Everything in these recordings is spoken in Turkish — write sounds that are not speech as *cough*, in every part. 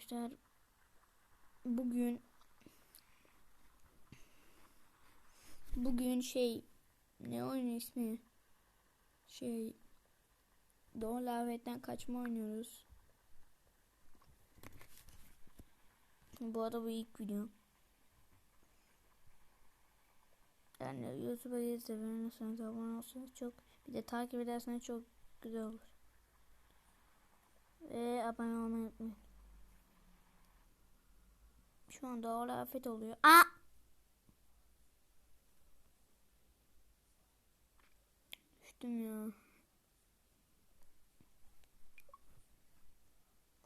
arkadaşlar bugün bugün şey ne oyun ismi şey Doğu Lavet'ten kaçma oynuyoruz. Bu arada bu ilk video. Yani YouTube'a gelirse beğenirseniz abone olsanız çok bir de takip ederseniz çok güzel olur. Ve abone olmayı unutmayın. Şu anda Doğu afet oluyor. Aa! Düştüm ya.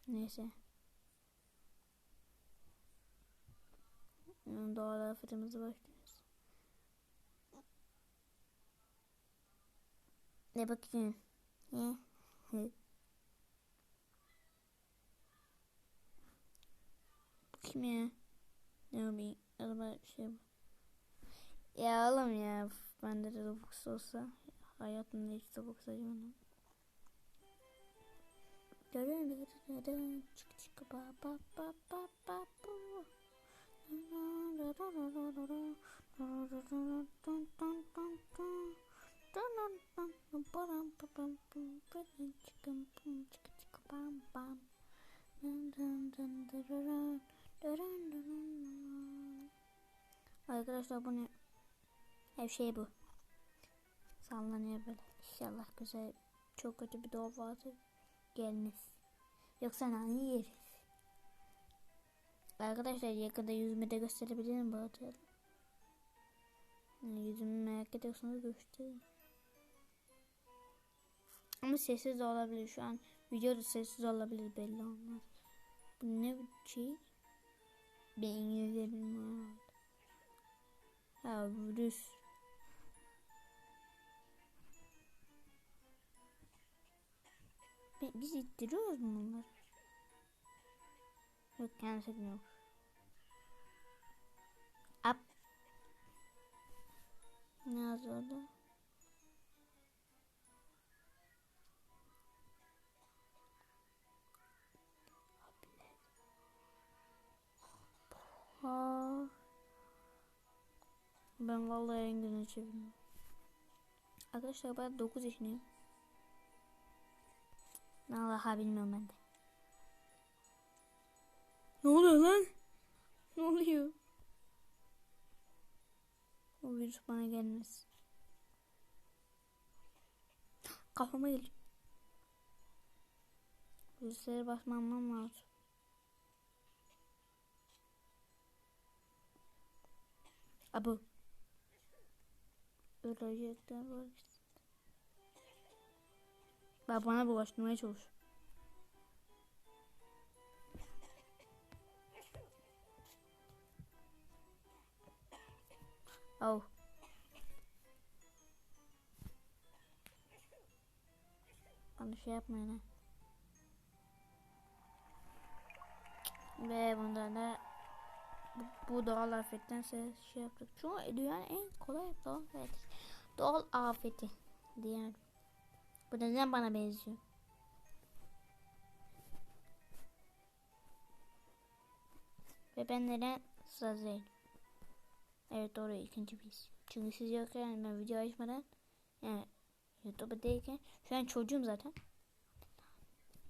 Neyse. Doğal afetimizi başlıyoruz. Ne bakıyorsun? Bu kim ya? Ne bir araba şey bu. Ya oğlum ya. Bende de Robux olsa hayatımda hiç Robux acımam. Çık çık ba ba ba ba ba bu. Arkadaşlar bu ne? Her şey bu. Sallanıyor böyle. İnşallah güzel çok kötü bir doğu vardır. Gelmez. Yoksa nane yeriz. Arkadaşlar yakında yüzümü de gösterebilirim bu arada. Yani yüzümü merak ediyorsanız göstereyim. Ama sessiz olabilir şu an. Videoda sessiz olabilir belli olmaz. Bu ne şey? Ben İngilizce bilmiyorum. Ha virüs. Biz ittiriyoruz mu bunları? Yok yanlış etmiyorum. Up. Ne yazıyor orada? Ha. Ben vallahi rengini çevirdim. Arkadaşlar ben 9 yaşındayım. Vallahi bilmiyorum ben de. Ne oluyor lan? Ne oluyor? O virüs bana gelmez. Kafama geliyor. Virüslere basmam lazım. Abu. Ölecekler var işte. Bak bana bulaştırmaya çalış. Oh. Bana şey yapmayın ha. Ve bundan da bu, doğal afetten şey yaptık. Çünkü dünyanın en kolay doğal afeti. Doğal afeti diyelim. Bu neden bana benziyor? Ve ben neden sazıyım? Evet doğru ikinci biz. Çünkü siz yokken ben video açmadan yani YouTube'a değilken şu an çocuğum zaten.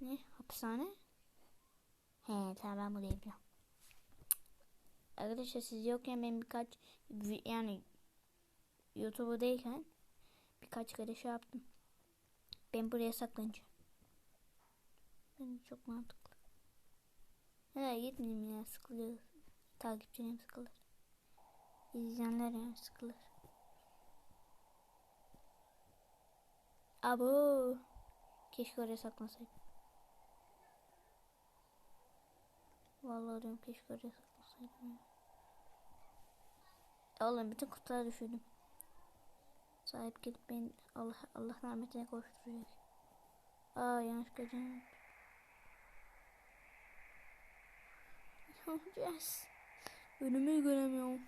Ne? Hapishane? He tamam ben burayı biliyorum. Arkadaşlar siz yokken ben birkaç yani YouTube'a değilken birkaç kere şey yaptım. Ben buraya saklanacağım. Ben çok mantıklı. Nereye gitmeyeyim ya sıkılıyor. Takipçilerim sıkılır. İzleyenler yani sıkılır. Abo. Keşke oraya saklasaydım. Vallahi diyorum keşke oraya saklasaydım ya. Oğlum bütün kutuları düşürdüm. Sahip gidip beni Allah Allah rahmetine koşturacak. Aa yanlış geleceğim. Ne yapacağız? Önümü göremiyorum.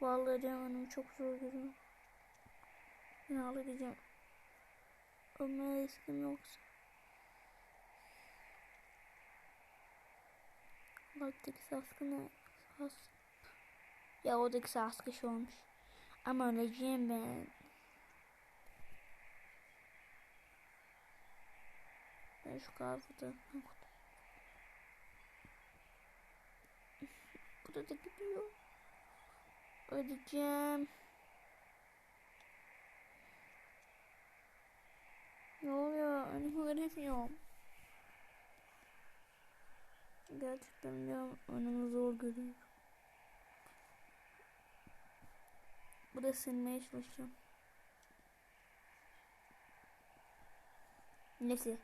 Vallahi canım çok zor görüyorum. Ben ağlayacağım. Ama eskim yoksa. Baktaki saskı ne? Sas. Ya oradaki saskı şey olmuş. Ama öleceğim ben. Ben şu kahvede. *laughs* Burada da gidiyor. Öleceğim. Ne oluyor? Önümü göremiyorum. Gerçekten diyorum önümü zor görüyorum. Burada silmeye çalışacağım. Neyse.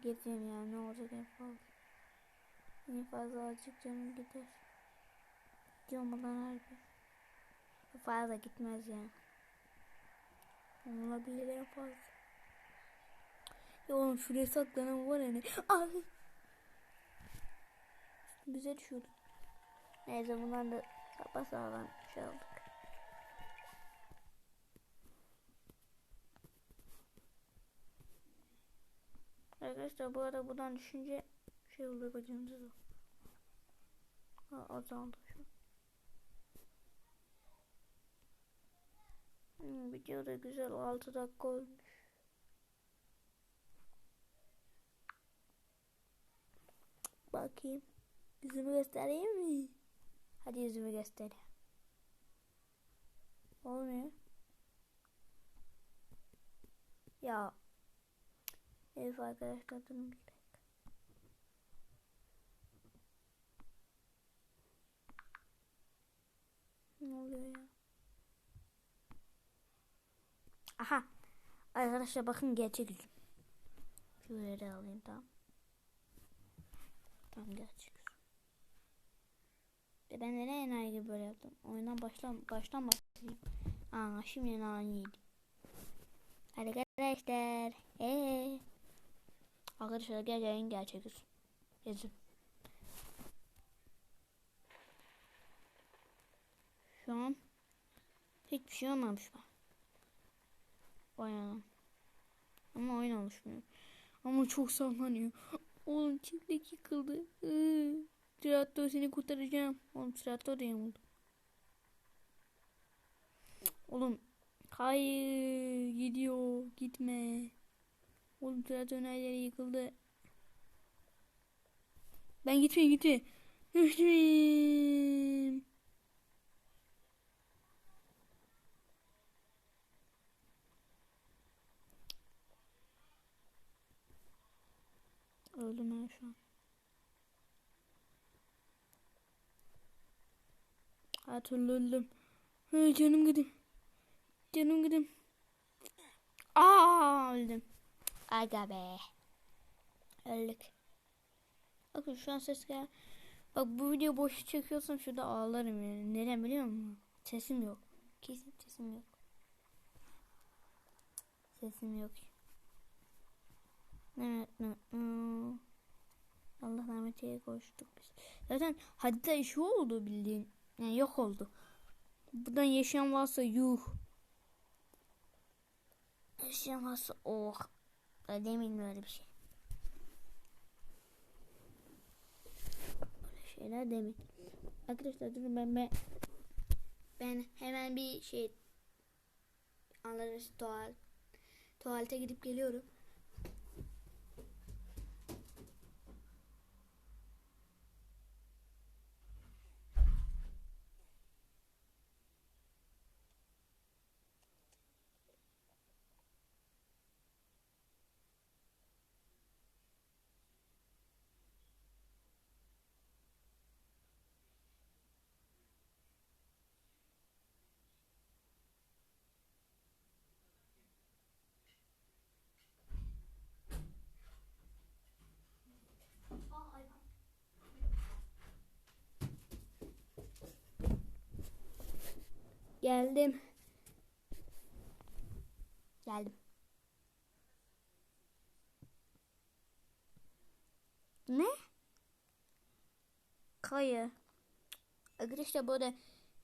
Geçeyim ya ne olacak en fazla. En fazla canım gider. Buradan harbi. Fazla gitmez yani. Olabilir en fazla. Ya oğlum şuraya saklanan var ya ne? Ay. Bize düşüyordu. Neyse bundan da sapasağlam şey aldık. Arkadaşlar bu arada buradan düşünce şey oluyor bacımızda da. Ha, azaldı şu. Video da güzel 6 dakika olmuş. Bakayım. Yüzümü göstereyim mi? Hadi yüzümü göstereyim. Olmuyor. Ya. Evet arkadaşlar durun bir. Ne oluyor ya? Aha. Arkadaşlar bakın gerçek yüzüm. Şöyle de alayım tamam. Tamam gerçek yüzüm. Ben neden enayi gibi böyle yaptım? Oyundan baştan baştan başlayayım. Aa şimdi naniydi. Arkadaşlar. Eee. Arkadaşlar gerçekten gerçek yüzüm. Yüzüm. Şu an hiçbir şey olmamış bak. Bayağı. Ama oyun oluşmuyor. Ama çok sallanıyor. Oğlum çiftlik yıkıldı. Iı. Traktör seni kurtaracağım. Oğlum traktör da yamuldu. Oğlum hayır gidiyor gitme. Oğlum traktör yeri yıkıldı. Ben gitme gitme. Düştüm. Öldüm ben şu an. Her öldüm. Hı, canım gidim. Canım gidim. Aa öldüm. Aga be. Öldük. Bakın şu an ses gel. Bak bu video boş çekiyorsam şurada ağlarım yani. Neden biliyor musun? Sesim yok. Kesin sesim yok. Sesim yok. Allah rahmetiye koştuk biz. Zaten hadide işi oldu bildiğin. Yani yok oldu. Buradan yaşayan varsa yuh. Yaşayan varsa oh. Demeyin böyle bir şey. Böyle şeyler demeyin. Arkadaşlar durun ben ben ben hemen bir şey anlarız tuval tuvalete gidip geliyorum. Geldim. Geldim. Ne? Kayı. Arkadaşlar böyle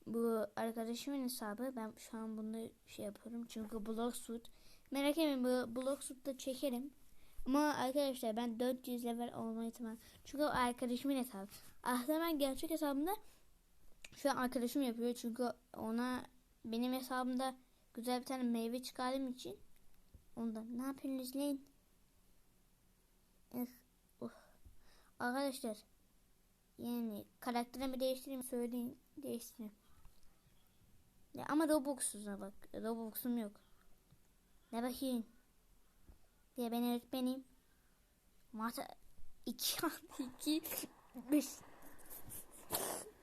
bu arkadaşımın hesabı. Ben şu an bunu şey yapıyorum. Çünkü Bloxfoot. Merak etmeyin bu Bloxfoot'ta çekerim. Ama arkadaşlar ben 400 level olma ihtimali. Çünkü o arkadaşımın hesabı. Aslında ben gerçek hesabımda şu an arkadaşım yapıyor. Çünkü ona benim hesabımda güzel bir tane meyve çıkardığım için ondan. Ne yapıyorsunuz lan? Eh, uh. Arkadaşlar yani karakterimi değiştireyim söyleyeyim değiştireyim. Ya ama Robux'uza bak. Robux'um yok. Ne bakayım? Diye ben öğretmenim. Mata 2 artı 2 5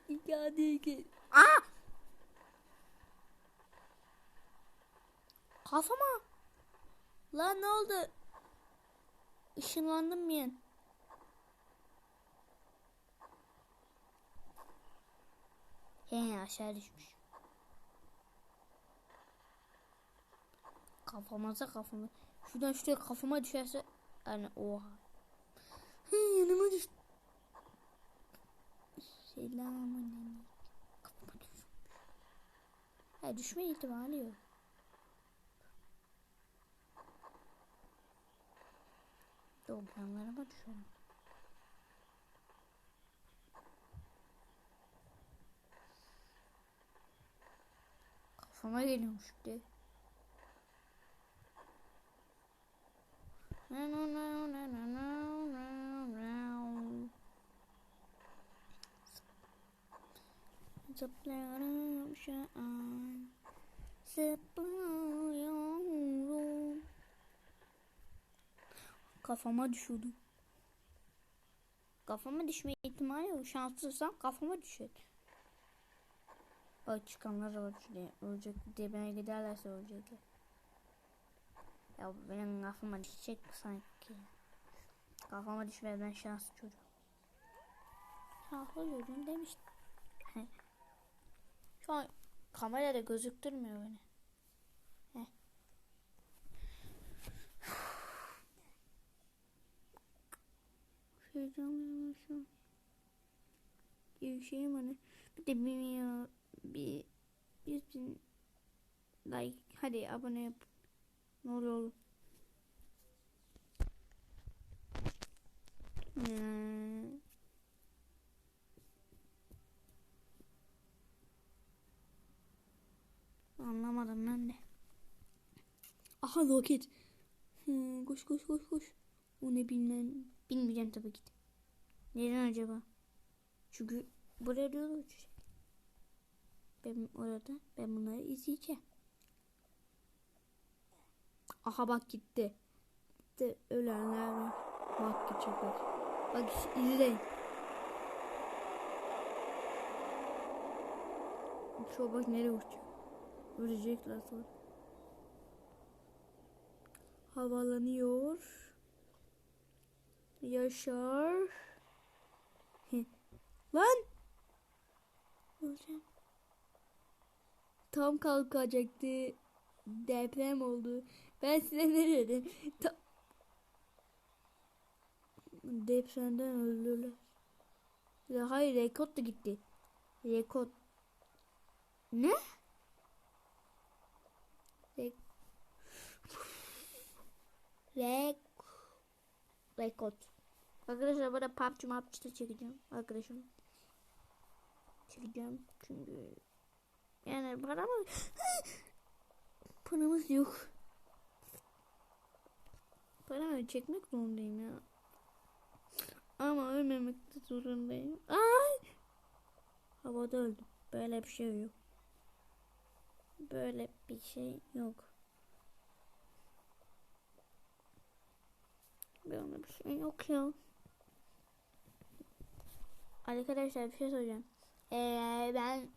2 artı 2 Aa! Kafama. Lan ne oldu? Işınlandım ben. He aşağı düşmüş. Kafamıza kafama. Şuradan şuraya kafama düşerse yani oha. Hı, yanıma düştü. Selamun Kafama düşmüş. Ha, düşme ihtimali yok. Doğru planlarıma düşerim. Kafama geliyormuş de. No, no. Zıplıyorum şu an. Zıplıyorum. Kafama düşüyordu. Kafama düşme ihtimali yok. Şanslıysan kafama düşer. Bak çıkanlar var şuraya. Ölecek dibine giderlerse ölecekler. Ya benim kafama düşecek sanki. Kafama düşmeye ben şanslı çocuğum. Şanslı çocuğum demiştim. *laughs* Şu an kamerada gözüktürmüyor beni. Heyecanlıyım Bir şeyim hani. Bir de bir, bir yüz bin like hadi abone yap. Ne olur oğlum. Hmm. Anlamadım ben de. Aha roket. Hmm, koş koş koş koş. O ne bilmem. Bilmeyeceğim tabii ki. Neden acaba? Çünkü buraya doğru uçacak. Ben orada ben bunları izleyeceğim. Aha bak gitti. Gitti ölenler var. Bak gidecek bak. Bak izleyin. Şu bak nereye uçacak. Ölecekler sonra. Havalanıyor. Yaşar. Lan. Öleceğim. Tam kalkacaktı. Deprem oldu. Ben size ne dedim? Ta Depremden öldüler. Ya hayır rekord da gitti. Rekord. Ne? Rek Rek Rekord. Arkadaşlar burada PUBG MAPC'de çekeceğim. Arkadaşım. Çekeceğim çünkü yani paramız *gasps* paramız yok. Paramı çekmek zorundayım ya. Ama ölmemek de zorundayım. Ay! Havada öldüm. Böyle bir şey yok. Böyle bir şey yok. Böyle bir şey yok ya. Arkadaşlar bir şey söyleyeceğim. Ee, ben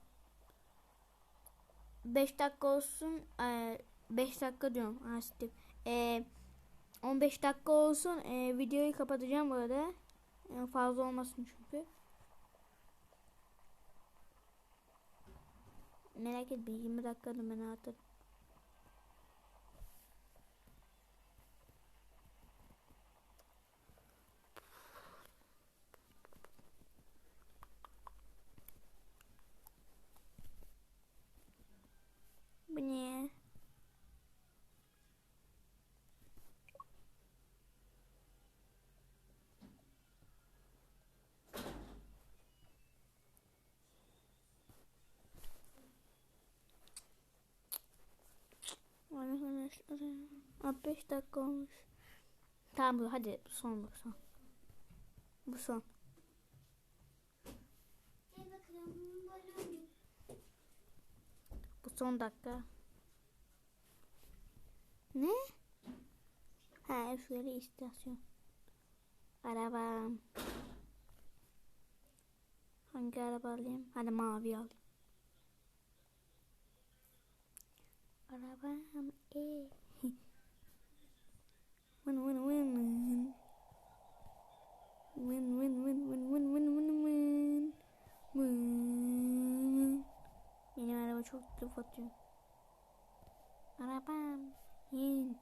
5 dakika olsun 5 dakika diyorum. Asitip. Ee, 15 dakika olsun ee, videoyu kapatacağım bu arada. Yani fazla olmasın çünkü. Merak etme 20 dakikada ben atarım. Arkadaşlar. 65 dakika olmuş. Tamam bu hadi bu son bu son. Bu son. Bu son dakika. Ne? Ha şöyle istasyon. Arabam. Hangi araba alayım? Hadi mavi alayım. Arabam e. *laughs* Vın vın vın vın. Vın vın vın vın vın vın vın vın. Vın. Benim araba çok laf atıyor. Arabam. Yin.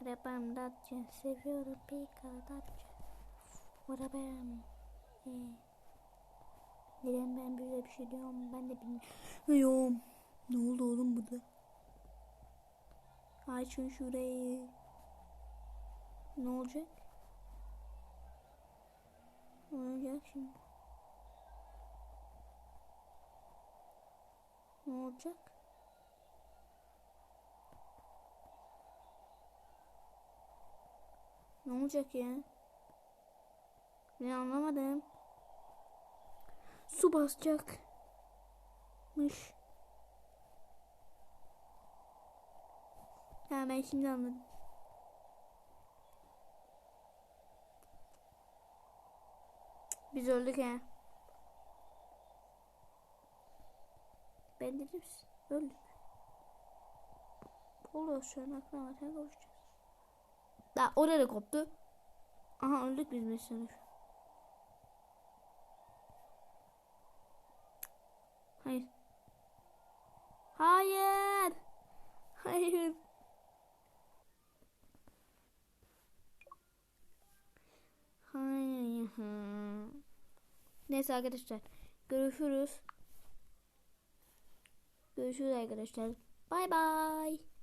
Arabam Dacia. Seviyorum Pika Dacia. Arabam. Ee. Neden ben böyle bir şey diyorum ben de bilmiyorum. Ne oldu oğlum burada? Açın şurayı. Ne olacak? Ne olacak şimdi? Ne olacak? Ne olacak ya? Ben anlamadım. Su basacakmış. Ha ben şimdi anladım. Biz öldük ha. Ben dedim öldük. Oluyor şu an aklına bakar kavuşacağız. Daha orada koptu. Aha öldük biz mesela. Hayır. Hayır. Hayır. Hayır. Neyse arkadaşlar. Görüşürüz. Görüşürüz arkadaşlar. Bay bay.